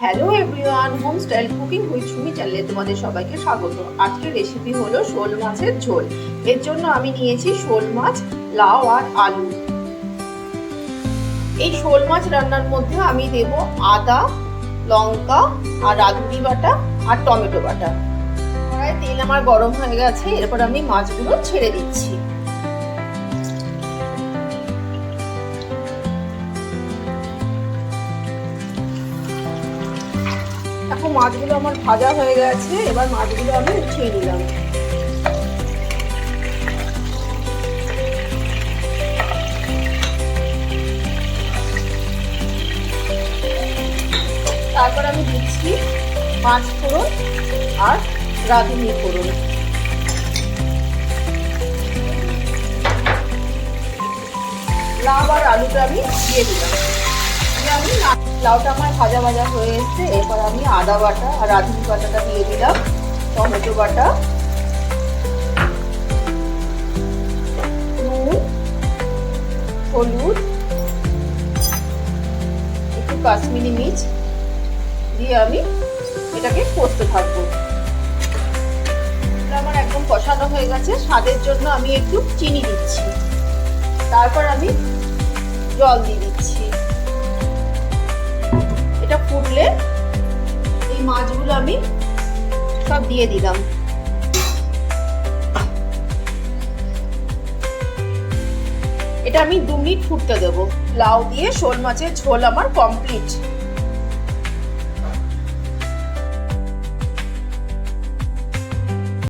Hello everyone home style cooking with Sumi চ্যানেলে তোমাদের সবাইকে স্বাগত। আজকের রেসিপি হলো শোল মাছের ঝোল। এর জন্য আমি নিয়েছি শোল মাছ, লাউ আর আলু। এই শোল মাছ রান্নার মধ্যে আমি দেব আদা, লঙ্কা আর রাঁধুনি বাটা আর টমেটো বাটা। তেল আমার গরম হয়ে গেছে, এরপর আমি মাছগুলো ছেড়ে দিচ্ছি। এখন মাছগুলো আমার ভাজা হয়ে গেছে, এবার মাছগুলো আমি উঠিয়ে নিলাম। তারপর আমি দিচ্ছি মাছ ফোড়ন আর রাঁধুনি ফোড়ন। লাভ আর আলুটা আমি দিয়ে দিলাম। দিয়ে আমি লাউটা আমার ভাজা ভাজা হয়ে এসছে। এরপর আমি আদা বাটা আর রাঁধুনি বাটাটা দিয়ে দিলাম, টমেটো বাটা। নুন, হলুদ, একটু কাশ্মীরি মিচ দিয়ে আমি এটাকে কষতে থাকব আমার একদম কষানো হয়ে গেছে। স্বাদের জন্য আমি একটু চিনি দিচ্ছি। তারপর আমি জল দিয়ে দিচ্ছি। মাছগুলো আমি সব দিয়ে দিলাম। এটা আমি দু মিনিট ফুটতে দেবো। লাউ দিয়ে শোল মাছের ঝোল আমার কমপ্লিট